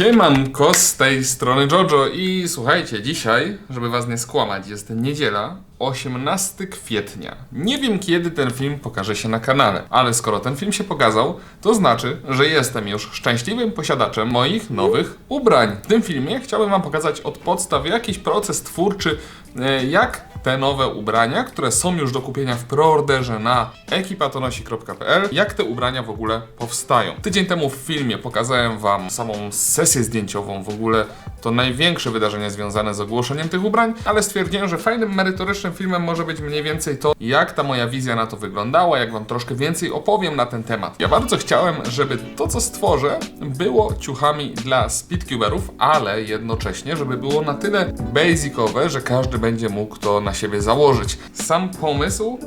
Siemanko, z tej strony Jojo i słuchajcie, dzisiaj, żeby was nie skłamać, jest niedziela, 18 kwietnia. Nie wiem kiedy ten film pokaże się na kanale, ale skoro ten film się pokazał, to znaczy, że jestem już szczęśliwym posiadaczem moich nowych ubrań. W tym filmie chciałbym wam pokazać od podstaw jakiś proces twórczy, e, jak te nowe ubrania, które są już do kupienia w preorderze na ekipatonosi.pl, jak te ubrania w ogóle powstają. Tydzień temu w filmie pokazałem wam samą sesję zdjęciową, w ogóle to największe wydarzenie związane z ogłoszeniem tych ubrań, ale stwierdziłem, że fajnym, merytorycznym filmem może być mniej więcej to, jak ta moja wizja na to wyglądała, jak wam troszkę więcej opowiem na ten temat. Ja bardzo chciałem, żeby to, co stworzę, było ciuchami dla speedcuberów, ale jednocześnie, żeby było na tyle basicowe, że każdy będzie mógł to na siebie założyć. Sam pomysł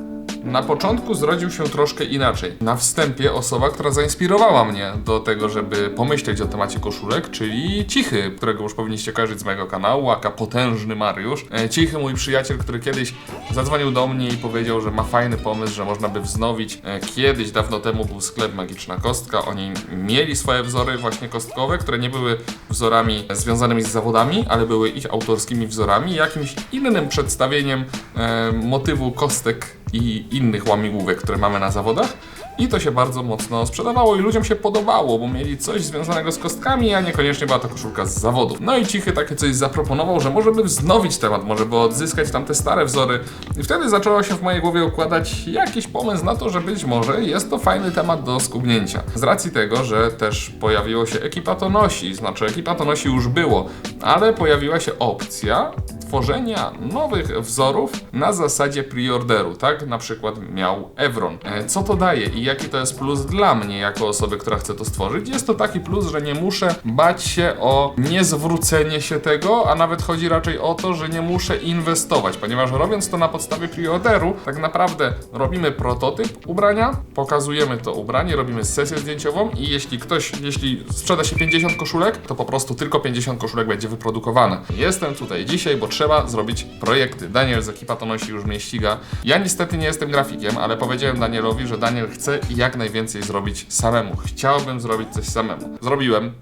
na początku zrodził się troszkę inaczej. Na wstępie osoba, która zainspirowała mnie do tego, żeby pomyśleć o temacie koszulek, czyli Cichy, którego już powinniście kojarzyć z mojego kanału, aka potężny Mariusz. E, Cichy, mój przyjaciel, który kiedyś zadzwonił do mnie i powiedział, że ma fajny pomysł, że można by wznowić. E, Kiedyś, dawno temu był sklep Magiczna Kostka. Oni mieli swoje wzory właśnie kostkowe, które nie były wzorami związanymi z zawodami, ale były ich autorskimi wzorami, jakimś innym przedstawieniem e, motywu kostek i innych łamigłówek, które mamy na zawodach. I to się bardzo mocno sprzedawało i ludziom się podobało, bo mieli coś związanego z kostkami, a niekoniecznie była to koszulka z zawodu. No i Cichy takie coś zaproponował, że może by wznowić temat, może by odzyskać tam te stare wzory. I wtedy zaczęło się w mojej głowie układać jakiś pomysł na to, że być może jest to fajny temat do skubnięcia. Z racji tego, że też pojawiło się ekipa to nosi, znaczy ekipa to nosi już było, ale pojawiła się opcja tworzenia nowych wzorów na zasadzie preorderu, tak? Na przykład miał Evron. E, Co to daje i jaki to jest plus dla mnie jako osoby, która chce to stworzyć? Jest to taki plus, że nie muszę bać się o niezwrócenie się tego, a nawet chodzi raczej o to, że nie muszę inwestować, ponieważ robiąc to na podstawie preorderu, tak naprawdę robimy prototyp ubrania, pokazujemy to ubranie, robimy sesję zdjęciową i jeśli ktoś, jeśli sprzeda się 50 koszulek, to po prostu tylko 50 koszulek będzie wyprodukowane. Jestem tutaj dzisiaj, bo trzeba zrobić projekty. Daniel z ekipa to nosi już mnie ściga. Ja niestety nie jestem grafikiem, ale powiedziałem Danielowi, że Daniel chce jak najwięcej zrobić samemu. Chciałbym zrobić coś samemu. Zrobiłem.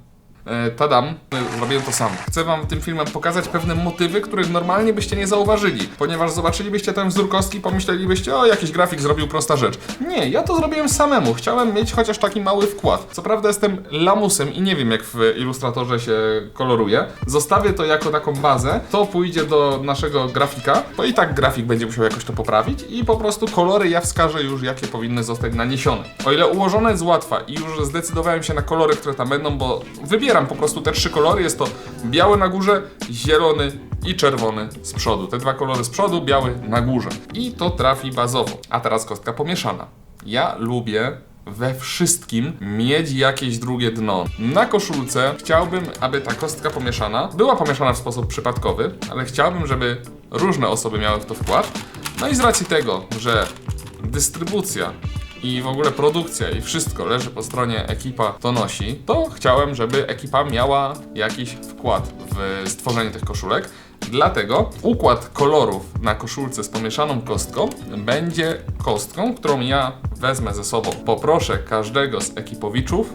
E, Tadam, zrobiłem to sam. Chcę wam tym filmem pokazać pewne motywy, których normalnie byście nie zauważyli, ponieważ zobaczylibyście ten wzór kostki i pomyślelibyście, o jakiś grafik zrobił prosta rzecz. Nie, ja to zrobiłem samemu. Chciałem mieć chociaż taki mały wkład. Co prawda jestem lamusem i nie wiem jak w ilustratorze się koloruje. Zostawię to jako taką bazę. To pójdzie do naszego grafika, bo i tak grafik będzie musiał jakoś to poprawić i po prostu kolory ja wskażę już jakie powinny zostać naniesione. O ile ułożone jest łatwa i już zdecydowałem się na kolory, które tam będą, bo wybieram po prostu te trzy kolory. Jest to biały na górze, zielony i czerwony z przodu. Te dwa kolory z przodu, biały na górze. I to trafi bazowo. A teraz kostka pomieszana. Ja lubię we wszystkim mieć jakieś drugie dno. Na koszulce chciałbym, aby ta kostka pomieszana była pomieszana w sposób przypadkowy, ale chciałbym, żeby różne osoby miały w to wkład. No i z racji tego, że dystrybucja i w ogóle produkcja i wszystko leży po stronie ekipa to nosi, to chciałem, żeby ekipa miała jakiś wkład w stworzenie tych koszulek. Dlatego układ kolorów na koszulce z pomieszaną kostką będzie kostką, którą ja wezmę ze sobą. Poproszę każdego z ekipowiczów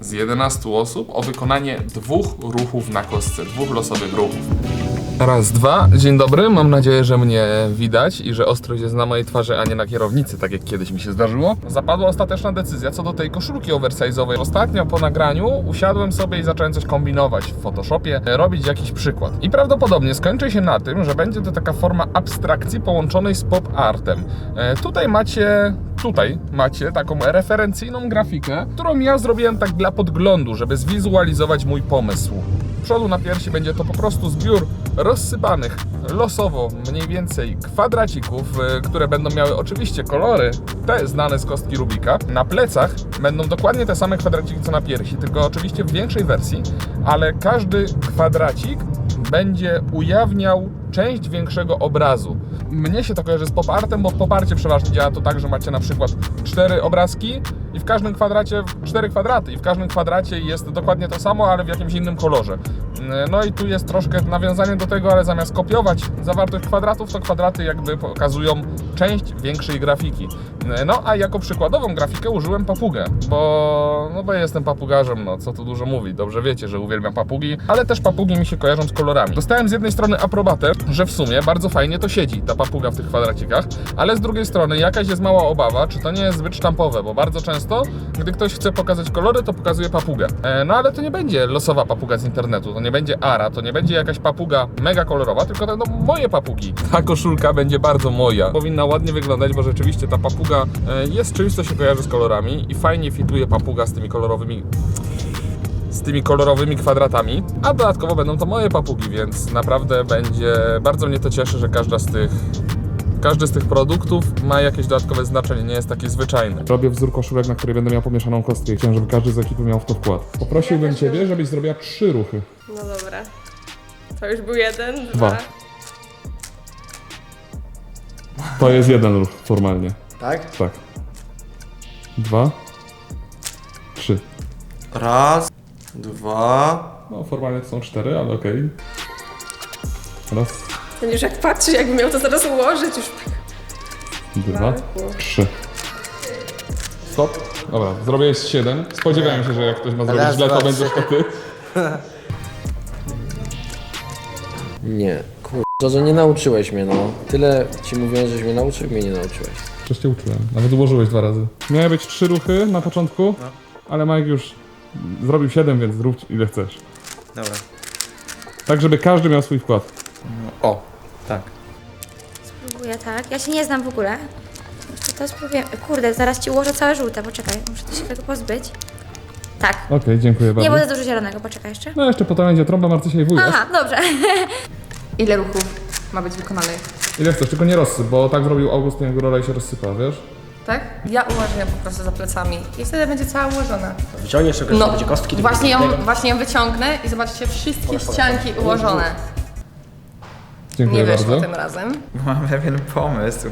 z 11 osób o wykonanie dwóch ruchów na kostce, dwóch losowych ruchów. Raz, dwa. Dzień dobry, mam nadzieję, że mnie widać i że ostrość jest na mojej twarzy, a nie na kierownicy, tak jak kiedyś mi się zdarzyło. Zapadła ostateczna decyzja co do tej koszulki oversize'owej. Ostatnio po nagraniu usiadłem sobie i zacząłem coś kombinować w Photoshopie, e, robić jakiś przykład. I prawdopodobnie skończy się na tym, że będzie to taka forma abstrakcji połączonej z pop artem. E, tutaj macie Tutaj macie taką referencyjną grafikę, którą ja zrobiłem tak dla podglądu, żeby zwizualizować mój pomysł. Przodu na piersi będzie to po prostu zbiór rozsypanych losowo mniej więcej kwadracików, y, które będą miały oczywiście kolory te znane z kostki Rubika. Na plecach będą dokładnie te same kwadraciki co na piersi, tylko oczywiście w większej wersji, ale każdy kwadracik będzie ujawniał część większego obrazu. Mnie się to kojarzy z popartem, bo w poparcie przeważnie działa to tak, że macie na przykład cztery obrazki i w każdym kwadracie cztery kwadraty i w każdym kwadracie jest dokładnie to samo, ale w jakimś innym kolorze. No i tu jest troszkę nawiązanie do tego, ale zamiast kopiować zawartość kwadratów, to kwadraty jakby pokazują część większej grafiki. No a jako przykładową grafikę użyłem papugę, bo, no bo jestem papugarzem, no co tu dużo mówi. Dobrze wiecie, że uwielbiam papugi, ale też papugi mi się kojarzą z kolorami. Dostałem z jednej strony aprobatę, że w sumie bardzo fajnie to siedzi, ta papuga w tych kwadracikach, ale z drugiej strony jakaś jest mała obawa, czy to nie jest zbyt sztampowe, bo bardzo często, gdy ktoś chce pokazać kolory, to pokazuje papugę. E, no ale to nie będzie losowa papuga z internetu, to nie będzie ara, to nie będzie jakaś papuga mega kolorowa, tylko będą moje papugi. Ta koszulka będzie bardzo moja. Powinna ładnie wyglądać, bo rzeczywiście ta papuga e, jest czymś, co się kojarzy z kolorami i fajnie fituje papuga z tymi kolorowymi z tymi kolorowymi kwadratami, a dodatkowo będą to moje papugi, więc naprawdę będzie, bardzo mnie to cieszy, że każda z tych każdy z tych produktów ma jakieś dodatkowe znaczenie, nie jest takie zwyczajne. Robię wzór koszulek, na której będę miał pomieszaną kostkę i chciałem, żeby każdy z ekipy miał w to wkład. Poprosiłbym Ciebie, żebyś zrobiła trzy ruchy. No dobra. To już był jeden, Dwa. dwa. To jest jeden ruch formalnie. Tak? Tak. Dwa. Trzy. Raz, dwa. No formalnie to są cztery, ale okej. Raz, Ten już jak patrzy, jakby miał to zaraz ułożyć już. dwa, trzy. Stop. Dobra, zrobię jest siedem. Spodziewałem się, że jak ktoś ma zrobić Raz, źle, to dwa, będziesz to ty. Nie, kurwa, że nie nauczyłeś mnie, no. Tyle ci mówiłem, żeś mnie nauczył i mnie nie nauczyłeś. Przecież cię uczyłem. Nawet ułożyłeś dwa razy. Miały być trzy ruchy na początku, ale Mike już zrobił siedem, więc zrób ile chcesz. Dobra. Tak, żeby każdy miał swój wkład. O, tak. Spróbuję tak. Ja się nie znam w ogóle. To, to spróbuję. Kurde, zaraz ci ułożę całe żółte, poczekaj, muszę się tego pozbyć. Tak. Okej, dziękuję bardzo. Nie, bo jest dużo zielonego, poczekaj jeszcze. No jeszcze potem będzie trąba, Marcysia i wujas. Aha, dobrze. Ile ruchów ma być wykonanych? Ile chcesz, tylko nie rozsyp, bo tak zrobił Augustyn, jak rola i się rozsypa, wiesz? Tak? Ja ułożę ją po prostu za plecami i wtedy będzie cała ułożona. Wyciągniesz czegoś, No, będzie kostki. tylko właśnie ją, tego. właśnie ją wyciągnę i zobaczycie wszystkie ścianki ułożone. Dziękuję Nie wyszło bardzo. tym razem. Mam pewien pomysł.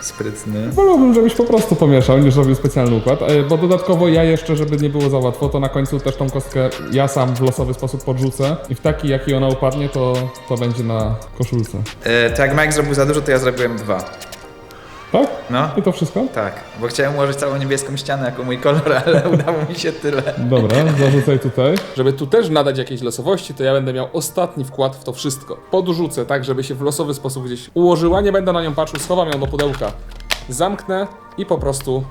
Sprytny. Wolałbym, żebyś po prostu pomieszał, niż robił specjalny układ, e, bo dodatkowo ja jeszcze, żeby nie było za łatwo, to na końcu też tą kostkę ja sam w losowy sposób podrzucę i w taki, jaki ona upadnie, to, to będzie na koszulce. E, to jak Mike zrobił za dużo, to ja zrobiłem dwa. Tak? No. I to wszystko? Tak, bo chciałem ułożyć całą niebieską ścianę jako mój kolor, ale udało mi się tyle. Dobra, zarzucaj tutaj. Żeby tu też nadać jakiejś losowości, to ja będę miał ostatni wkład w to wszystko. Podrzucę tak, żeby się w losowy sposób gdzieś ułożyła, nie będę na nią patrzył, schowam ją do pudełka. Zamknę i po prostu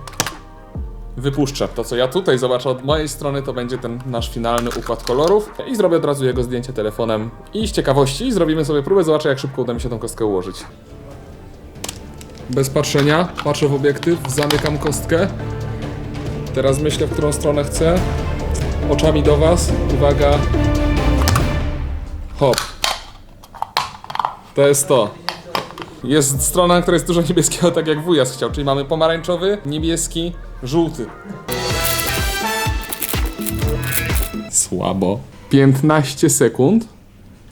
wypuszczę. To co ja tutaj zobaczę od mojej strony, to będzie ten nasz finalny układ kolorów i zrobię od razu jego zdjęcie telefonem. I z ciekawości zrobimy sobie próbę, zobaczę jak szybko uda mi się tą kostkę ułożyć. Bez patrzenia, patrzę w obiektyw, zamykam kostkę. Teraz myślę, w którą stronę chcę. Oczami do Was. Uwaga. Hop. To jest to. Jest strona, na której jest dużo niebieskiego, tak jak wujas chciał, czyli mamy pomarańczowy, niebieski, żółty. Słabo. 15 sekund.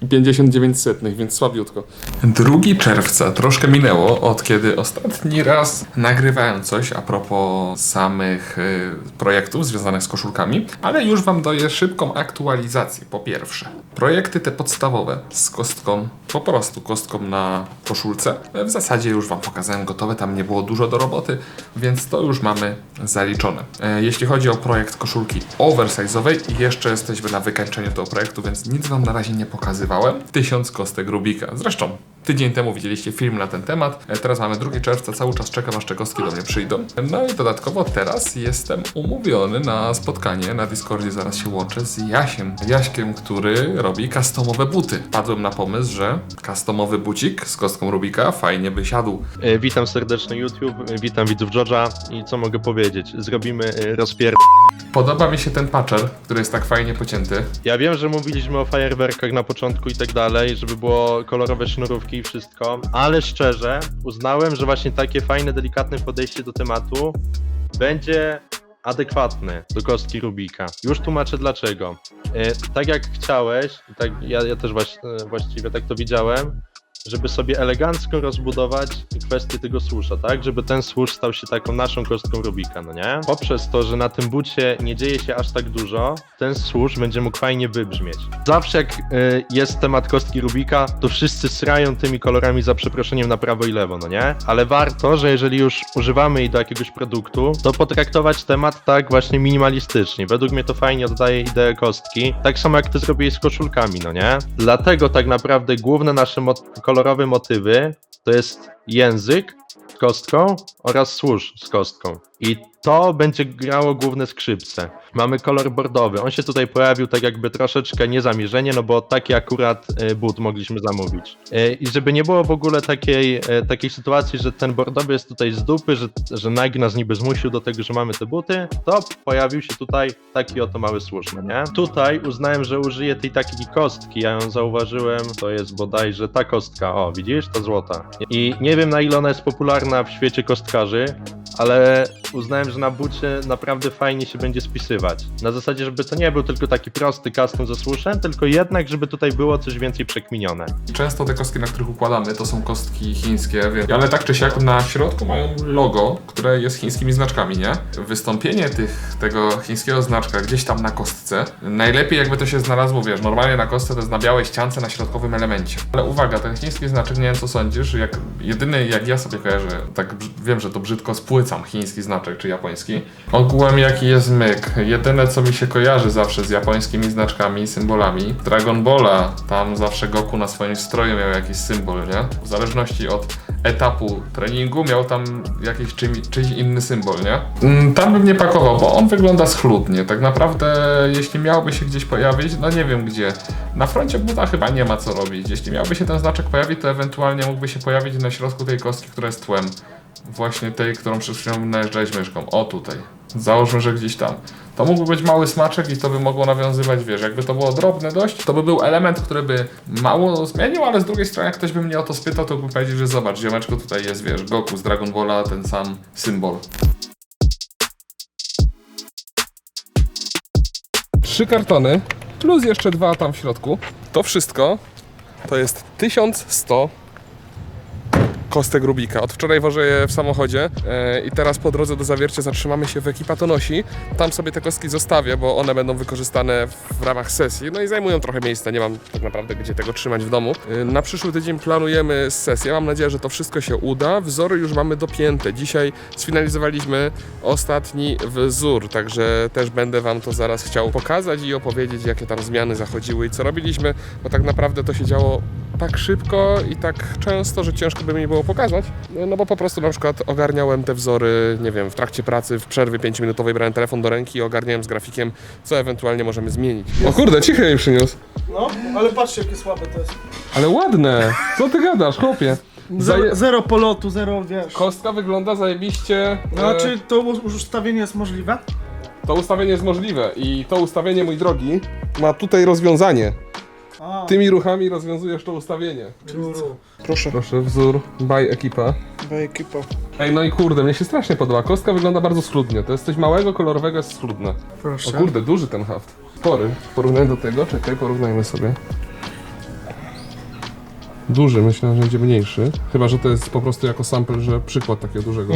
I 59 setnych, więc słabiutko. 2 czerwca troszkę minęło od kiedy ostatni raz nagrywałem coś a propos samych y, projektów związanych z koszulkami, ale już Wam daję szybką aktualizację. Po pierwsze, projekty te podstawowe z kostką, po prostu kostką na koszulce. W zasadzie już Wam pokazałem gotowe, tam nie było dużo do roboty, więc to już mamy zaliczone. E, Jeśli chodzi o projekt koszulki oversize'owej, jeszcze jesteśmy na wykańczeniu tego projektu, więc nic Wam na razie nie pokazywałem. Tysiąc kostek Rubika. Zresztą tydzień temu widzieliście film na ten temat. E, Teraz mamy 2 czerwca, cały czas czekam aż te kostki do mnie przyjdą. No i dodatkowo teraz jestem umówiony na spotkanie na Discordzie, zaraz się łączę z Jasiem. Jaśkiem, który robi customowe buty. Padłem na pomysł, że customowy bucik z kostką Rubika fajnie by siadł. E, Witam serdecznie YouTube, e, witam widzów George'a i co mogę powiedzieć? Zrobimy e, rozpier... Podoba mi się ten patcher, który jest tak fajnie pocięty. Ja wiem, że mówiliśmy o fajerwerkach na początku i tak dalej, żeby było kolorowe sznurówki i wszystko, ale szczerze uznałem, że właśnie takie fajne, delikatne podejście do tematu będzie adekwatne do kostki Rubika. Już tłumaczę dlaczego. E, tak jak chciałeś, tak ja, ja też e, właściwie tak to widziałem, żeby sobie elegancko rozbudować kwestię tego służa, tak? Żeby ten służ stał się taką naszą kostką Rubika, no nie? Poprzez to, że na tym bucie nie dzieje się aż tak dużo, ten służ będzie mógł fajnie wybrzmieć. Zawsze jak y, jest temat kostki Rubika, to wszyscy srają tymi kolorami za przeproszeniem na prawo i lewo, no nie? Ale warto, że jeżeli już używamy jej do jakiegoś produktu, to potraktować temat tak właśnie minimalistycznie. Według mnie to fajnie oddaje ideę kostki, tak samo jak ty zrobiłeś z koszulkami, no nie? Dlatego tak naprawdę główne nasze mo- kolorowe motywy to jest język z kostką oraz służ z kostką. I to będzie grało główne skrzypce. Mamy kolor bordowy. On się tutaj pojawił tak jakby troszeczkę niezamierzenie, no bo taki akurat e, but mogliśmy zamówić. E, I żeby nie było w ogóle takiej, e, takiej sytuacji, że ten bordowy jest tutaj z dupy, że, że Nike nas niby zmusił do tego, że mamy te buty, to pojawił się tutaj taki oto mały służ, no nie? Tutaj uznałem, że użyję tej takiej kostki, ja ją zauważyłem, to jest bodajże ta kostka, o widzisz, ta złota. I nie wiem na ile ona jest popularna w świecie kostkarzy, ale uznałem, że na bucie naprawdę fajnie się będzie spisywać. Na zasadzie, żeby to nie był tylko taki prosty custom ze słuszem, tylko jednak, żeby tutaj było coś więcej przekminione. Często te kostki, na których układamy, to są kostki chińskie, więc... ale tak czy siak na środku mają logo, które jest chińskimi znaczkami, nie? Wystąpienie tych, tego chińskiego znaczka gdzieś tam na kostce, najlepiej jakby to się znalazło, wiesz, normalnie na kostce to jest na białej ściance na środkowym elemencie. Ale uwaga, ten chiński znaczek, nie wiem co sądzisz, jak jedyny jak ja sobie kojarzę, tak wiem, że to brzydko spłycam, chiński znaczek czy japoński. Ogółem jaki jest myk, jedyne co mi się kojarzy zawsze z japońskimi znaczkami, symbolami, Dragon Balla, tam zawsze Goku na swoim stroju miał jakiś symbol, nie? W zależności od etapu treningu miał tam jakiś czym, czyjś inny symbol, nie? Mm, Tam bym nie pakował, bo on wygląda schludnie. Tak naprawdę, jeśli miałby się gdzieś pojawić, no nie wiem gdzie. Na froncie buta chyba nie ma co robić. Jeśli miałby się ten znaczek pojawić, to ewentualnie mógłby się pojawić na środku tej kostki, która jest tłem. Właśnie tej, którą przed chwilą najeżdżałeś myszką. O tutaj. Załóżmy, że gdzieś tam. To mógłby być mały smaczek i to by mogło nawiązywać, wiesz, jakby to było drobne dość, to by był element, który by mało zmienił, ale z drugiej strony jak ktoś by mnie o to spytał, to by powiedział, że zobacz, ziomeczko, tutaj jest, wiesz, Goku z Dragon Balla, ten sam symbol. Trzy kartony, plus jeszcze dwa tam w środku. To wszystko to jest 1100 kostek Rubika. Od wczoraj wożę je w samochodzie e, i teraz po drodze do zawiercia zatrzymamy się w ekipa to nosi. Tam sobie te kostki zostawię, bo one będą wykorzystane w ramach sesji. No i zajmują trochę miejsca, nie mam tak naprawdę gdzie tego trzymać w domu. E, na przyszły tydzień planujemy sesję. Mam nadzieję, że to wszystko się uda. Wzory już mamy dopięte. Dzisiaj sfinalizowaliśmy ostatni wzór, także też będę Wam to zaraz chciał pokazać i opowiedzieć, jakie tam zmiany zachodziły i co robiliśmy, bo tak naprawdę to się działo tak szybko i tak często, że ciężko by mi było pokazać. No bo po prostu na przykład ogarniałem te wzory, nie wiem, w trakcie pracy, w przerwie 5-minutowej brałem telefon do ręki i ogarniałem z grafikiem, co ewentualnie możemy zmienić. O kurde, cichy jej przyniósł. No, ale patrzcie jakie słabe to jest. Ale ładne! Co ty gadasz, chłopie? Zero, zero polotu, zero wiesz. Kostka wygląda zajebiście. Znaczy to ustawienie jest możliwe? To ustawienie jest możliwe i to ustawienie, mój drogi, ma tutaj rozwiązanie. A, Tymi ruchami rozwiązujesz to ustawienie. czuru. Proszę, Proszę, wzór by ekipa. daj ekipa. Ej, no i kurde, mnie się strasznie podoba. Kostka wygląda bardzo schludnie. To jest coś małego, kolorowego, jest schludne. O Proszę. kurde, duży ten haft. Spory. W porównaniu do tego, czekaj, porównajmy sobie. Duży, myślę, że będzie mniejszy. Chyba, że to jest po prostu jako sample, że przykład takiego dużego.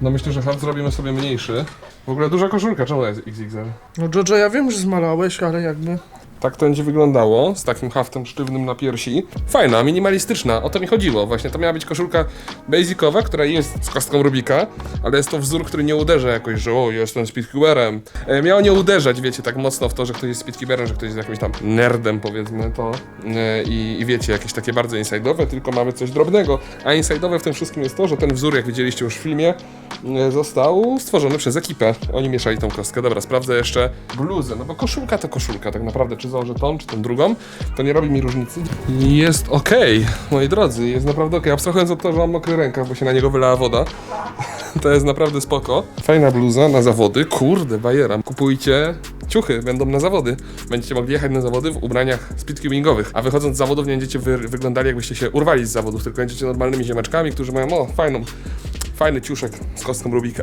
No myślę, że haft zrobimy sobie mniejszy. W ogóle duża koszulka, czemu jest XXL? No Jojo, ja wiem, że zmalałeś, ale jakby... Tak to będzie wyglądało, z takim haftem sztywnym na piersi. Fajna, minimalistyczna, o to mi chodziło. Właśnie to miała być koszulka basicowa, która jest z kostką Rubika, ale jest to wzór, który nie uderza jakoś, że o, jestem speedcuberem. E, miało nie uderzać, wiecie, tak mocno w to, że ktoś jest speedcuberem, że ktoś jest jakimś tam nerdem, powiedzmy to. E, i, I wiecie, jakieś takie bardzo inside'owe, tylko mamy coś drobnego. A inside'owe w tym wszystkim jest to, że ten wzór, jak widzieliście już w filmie, e, został stworzony przez ekipę. Oni mieszali tą kostkę. Dobra, sprawdzę jeszcze bluzę, no bo koszulka to koszulka, tak naprawdę, czy założę tą, czy tą drugą, to nie robi mi różnicy. Jest okej, moi drodzy, jest naprawdę okej. Abstrahując od tego, że mam mokry rękaw, bo się na niego wylała woda, to jest naprawdę spoko. Fajna bluza na zawody, kurde, bajera. Kupujcie ciuchy, będą na zawody. Będziecie mogli jechać na zawody w ubraniach speedcubingowych, a wychodząc z zawodów nie będziecie wy wyglądali jakbyście się urwali z zawodów, tylko będziecie normalnymi ziomeczkami, którzy mają, o, fajną, fajny ciuszek z kostką Rubika.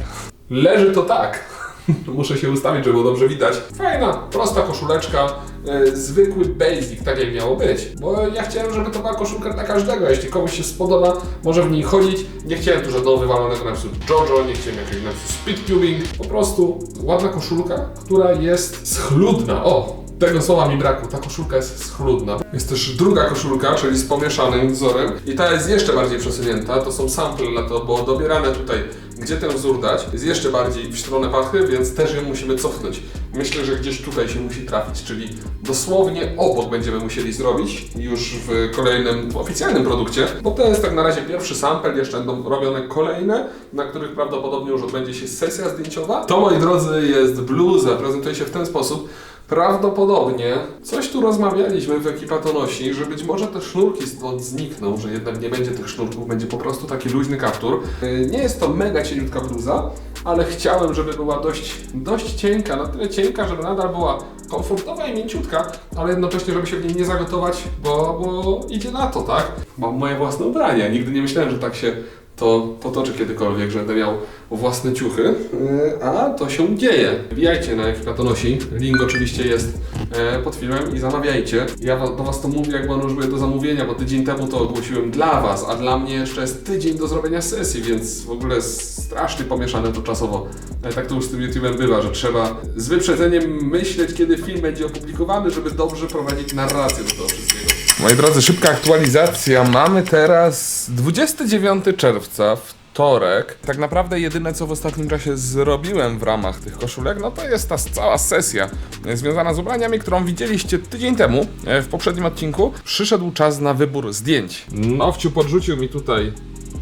Leży to tak. Muszę się ustawić, żeby było dobrze widać. Fajna, prosta koszuleczka, e, zwykły basic, tak jak miało być. Bo ja chciałem, żeby to była koszulka dla każdego. Jeśli komuś się spodoba, może w niej chodzić. Nie chciałem tu żadnego wywalonego napisu JoJo, nie chciałem jakiegoś napisu Speedcubing. Po prostu ładna koszulka, która jest schludna. O! Tego słowa mi brakło, ta koszulka jest schludna. Jest też druga koszulka, czyli z pomieszanym wzorem i ta jest jeszcze bardziej przesunięta, to są sample na to, bo dobierane tutaj, gdzie ten wzór dać, jest jeszcze bardziej w stronę pachy, więc też ją musimy cofnąć. Myślę, że gdzieś tutaj się musi trafić, czyli dosłownie obok będziemy musieli zrobić już w kolejnym oficjalnym produkcie, bo to jest tak na razie pierwszy sample, jeszcze będą robione kolejne, na których prawdopodobnie już odbędzie się sesja zdjęciowa. To moi drodzy jest bluza, prezentuje się w ten sposób. Prawdopodobnie coś tu rozmawialiśmy w ekipa to nosi, że być może te sznurki stąd znikną, że jednak nie będzie tych sznurków, będzie po prostu taki luźny kaptur. Yy, Nie jest to mega cieniutka bluza, ale chciałem, żeby była dość, dość cienka, na tyle cienka, żeby nadal była komfortowa i mięciutka, ale jednocześnie, żeby się w niej nie zagotować, bo, bo idzie na to, tak? Mam moje własne ubrania, nigdy nie myślałem, że tak się to potoczy kiedykolwiek, że będę miał własne ciuchy, yy, a to się dzieje. Wbijajcie na Ekipa to nosi, link oczywiście jest e, pod filmem i zamawiajcie. Ja do Was to mówię, jak one już do zamówienia, bo tydzień temu to ogłosiłem dla Was, a dla mnie jeszcze jest tydzień do zrobienia sesji, więc w ogóle strasznie pomieszane to czasowo. E, Tak to już z tym YouTube'em bywa, że trzeba z wyprzedzeniem myśleć, kiedy film będzie opublikowany, żeby dobrze prowadzić narrację do tego wszystkiego. Moi drodzy, szybka aktualizacja. Mamy teraz 29 czerwca, wtorek. Tak naprawdę jedyne, co w ostatnim czasie zrobiłem w ramach tych koszulek, no to jest ta cała sesja e, związana z ubraniami, którą widzieliście tydzień temu e, w poprzednim odcinku. Przyszedł czas na wybór zdjęć. Nowciu podrzucił mi tutaj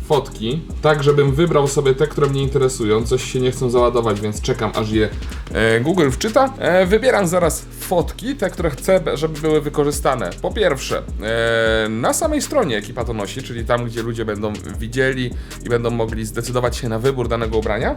fotki, tak żebym wybrał sobie te, które mnie interesują. Coś się nie chcą załadować, więc czekam aż je e, Google wczyta. E, wybieram zaraz fotki, te, które chcę, żeby były wykorzystane. Po pierwsze, e, na samej stronie ekipa to nosi, czyli tam, gdzie ludzie będą widzieli i będą mogli zdecydować się na wybór danego ubrania.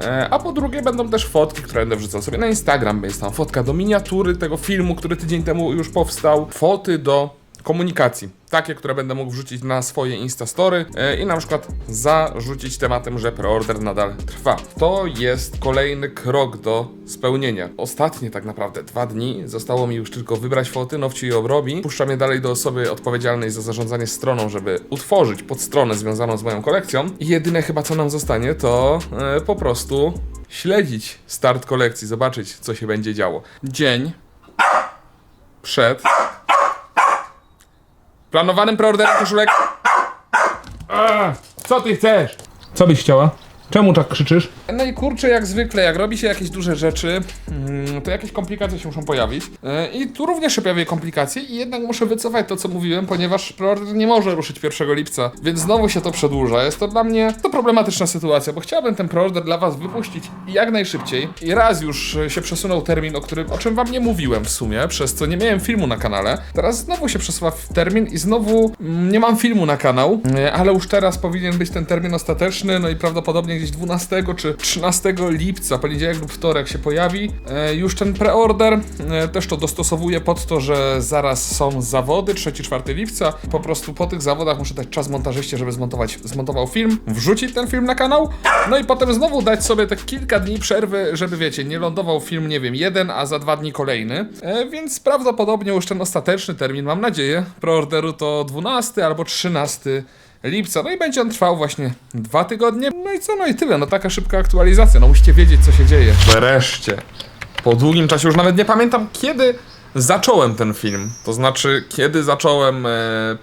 E, a po drugie, będą też fotki, które będę wrzucał sobie na Instagram. Jest tam fotka do miniatury tego filmu, który tydzień temu już powstał. Foty do komunikacji. Takie, które będę mógł wrzucić na swoje Instastory e, i na przykład zarzucić tematem, że preorder nadal trwa. To jest kolejny krok do spełnienia. Ostatnie tak naprawdę dwa dni zostało mi już tylko wybrać foty, Nowci je obrobi. Puszczam je dalej do osoby odpowiedzialnej za zarządzanie stroną, żeby utworzyć podstronę związaną z moją kolekcją. I jedyne chyba co nam zostanie to e, po prostu śledzić start kolekcji, zobaczyć co się będzie działo. Dzień przed Planowanym preorderem koszulek. Co ty chcesz? Co byś chciała? Czemu tak krzyczysz? No i kurczę, jak zwykle, jak robi się jakieś duże rzeczy, mm, to jakieś komplikacje się muszą pojawić. E, I tu również się pojawiły komplikacje i jednak muszę wycofać to, co mówiłem, ponieważ preorder nie może ruszyć 1 lipca, więc znowu się to przedłuża. Jest to dla mnie to problematyczna sytuacja, bo chciałbym ten preorder dla was wypuścić jak najszybciej. I raz już się przesunął termin, o którym, o czym wam nie mówiłem w sumie, przez co nie miałem filmu na kanale. Teraz znowu się przesuwa termin i znowu mm, nie mam filmu na kanał, e, ale już teraz powinien być ten termin ostateczny, no i prawdopodobnie gdzieś 12 czy 13 lipca, poniedziałek lub wtorek się pojawi e, już ten preorder. E, też to dostosowuję pod to, że zaraz są zawody, 3-4 lipca. Po prostu po tych zawodach muszę dać czas montażyście, żeby zmontować, zmontował film, wrzucić ten film na kanał, no i potem znowu dać sobie te kilka dni przerwy, żeby wiecie, nie lądował film, nie wiem, jeden, a za dwa dni kolejny. E, więc prawdopodobnie już ten ostateczny termin, mam nadzieję, preorderu to 12 albo 13 lipca. No i będzie on trwał właśnie dwa tygodnie. No i co, no i tyle. No taka szybka aktualizacja. No musicie wiedzieć, co się dzieje. Wreszcie. Po długim czasie, już nawet nie pamiętam kiedy zacząłem ten film. To znaczy, kiedy zacząłem e,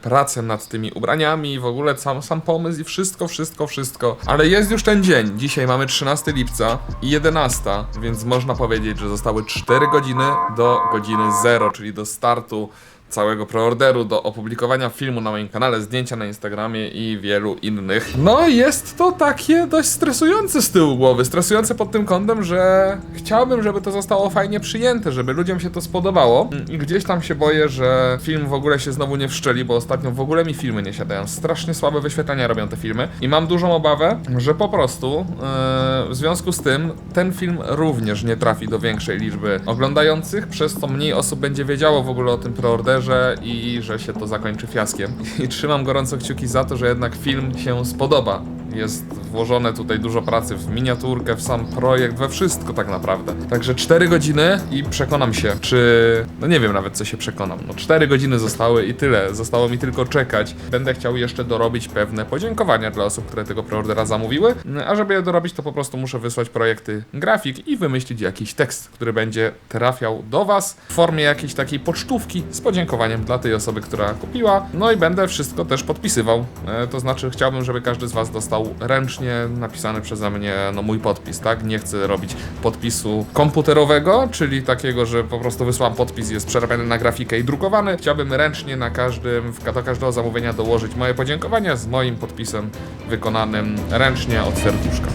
pracę nad tymi ubraniami w ogóle sam, sam pomysł i wszystko, wszystko, wszystko. Ale jest już ten dzień. Dzisiaj mamy 13 lipca i 11, więc można powiedzieć, że zostały 4 godziny do godziny 0, czyli do startu całego preorderu, do opublikowania filmu na moim kanale, zdjęcia na Instagramie i wielu innych. No jest to takie dość stresujące z tyłu głowy. Stresujące pod tym kątem, że chciałbym, żeby to zostało fajnie przyjęte, żeby ludziom się to spodobało. I gdzieś tam się boję, że film w ogóle się znowu nie wszczeli, bo ostatnio w ogóle mi filmy nie siadają. Strasznie słabe wyświetlenia robią te filmy. I mam dużą obawę, że po prostu e, w związku z tym ten film również nie trafi do większej liczby oglądających, przez co mniej osób będzie wiedziało w ogóle o tym preorderze i że się to zakończy fiaskiem. I trzymam gorąco kciuki za to, że jednak film się spodoba Jest włożone tutaj dużo pracy w miniaturkę, w sam projekt, we wszystko tak naprawdę. Także 4 godziny i przekonam się, czy... No nie wiem nawet, co się przekonam. No 4 godziny zostały i tyle. Zostało mi tylko czekać. Będę chciał jeszcze dorobić pewne podziękowania dla osób, które tego preordera zamówiły. A żeby je dorobić, to po prostu muszę wysłać projekty grafik i wymyślić jakiś tekst, który będzie trafiał do Was w formie jakiejś takiej pocztówki z podziękowaniem dla tej osoby, która kupiła. No i będę wszystko też podpisywał. E, to znaczy chciałbym, żeby każdy z Was dostał ręcznie napisany przeze mnie no, mój podpis, tak? Nie chcę robić podpisu komputerowego, czyli takiego, że po prostu wysłam podpis, jest przerabiany na grafikę i drukowany. Chciałbym ręcznie na każdym, do każdego zamówienia dołożyć moje podziękowania z moim podpisem wykonanym ręcznie od serduszka.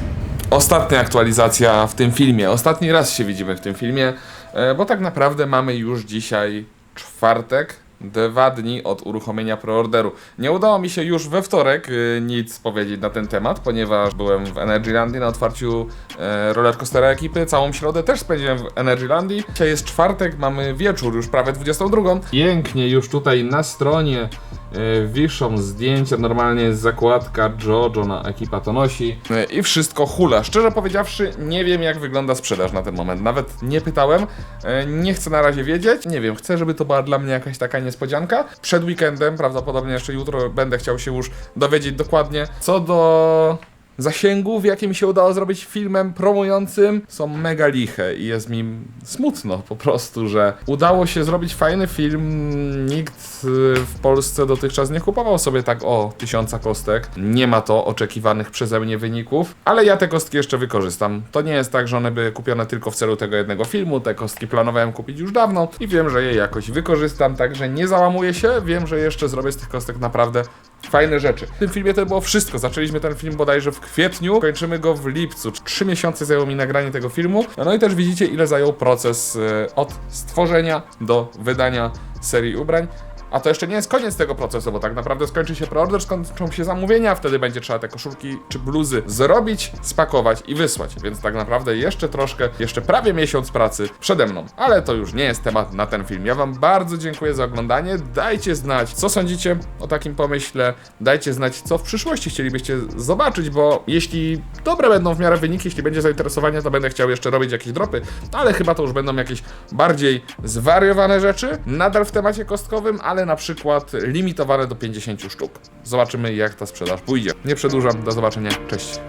Ostatnia aktualizacja w tym filmie. Ostatni raz się widzimy w tym filmie, e, bo tak naprawdę mamy już dzisiaj czwartek, dwa dni od uruchomienia preorderu. Nie udało mi się już we wtorek e, nic powiedzieć na ten temat, ponieważ byłem w Energylandii na otwarciu e, rollercoastera ekipy. Całą środę też spędziłem w Energylandii. Dzisiaj jest czwartek, mamy wieczór, już prawie 22. Pięknie już tutaj na stronie wiszą zdjęcia, normalnie jest zakładka Jojo na ekipa to nosi E, i wszystko hula. Szczerze powiedziawszy, nie wiem jak wygląda sprzedaż na ten moment. Nawet nie pytałem, e, nie chcę na razie wiedzieć. Nie wiem, chcę, żeby to była dla mnie jakaś taka niespodzianka. Przed weekendem, prawdopodobnie jeszcze jutro, będę chciał się już dowiedzieć dokładnie co do zasięgów, jakie mi się udało zrobić filmem promującym, są mega liche i jest mi smutno po prostu, że udało się zrobić fajny film. Nikt y, w Polsce dotychczas nie kupował sobie tak o tysiąca kostek. Nie ma to oczekiwanych przeze mnie wyników, ale ja te kostki jeszcze wykorzystam. To nie jest tak, że one były kupione tylko w celu tego jednego filmu. Te kostki planowałem kupić już dawno i wiem, że je jakoś wykorzystam, także nie załamuję się. Wiem, że jeszcze zrobię z tych kostek naprawdę fajne rzeczy. W tym filmie to było wszystko. Zaczęliśmy ten film bodajże w kwietniu, kończymy go w lipcu. Trzy miesiące zajęło mi nagranie tego filmu. No i też widzicie, ile zajął proces e, od stworzenia do wydania serii ubrań. A to jeszcze nie jest koniec tego procesu, bo tak naprawdę skończy się preorder, skończą się zamówienia, wtedy będzie trzeba te koszulki czy bluzy zrobić, spakować i wysłać. Więc tak naprawdę jeszcze troszkę, jeszcze prawie miesiąc pracy przede mną. Ale to już nie jest temat na ten film. Ja Wam bardzo dziękuję za oglądanie. Dajcie znać, co sądzicie o takim pomyśle. Dajcie znać, co w przyszłości chcielibyście zobaczyć, bo jeśli dobre będą w miarę wyniki, jeśli będzie zainteresowanie, to będę chciał jeszcze robić jakieś dropy, ale chyba to już będą jakieś bardziej zwariowane rzeczy. Nadal w temacie kostkowym, na przykład limitowane do 50 sztuk. Zobaczymy, jak ta sprzedaż pójdzie. Nie przedłużam, do zobaczenia. Cześć.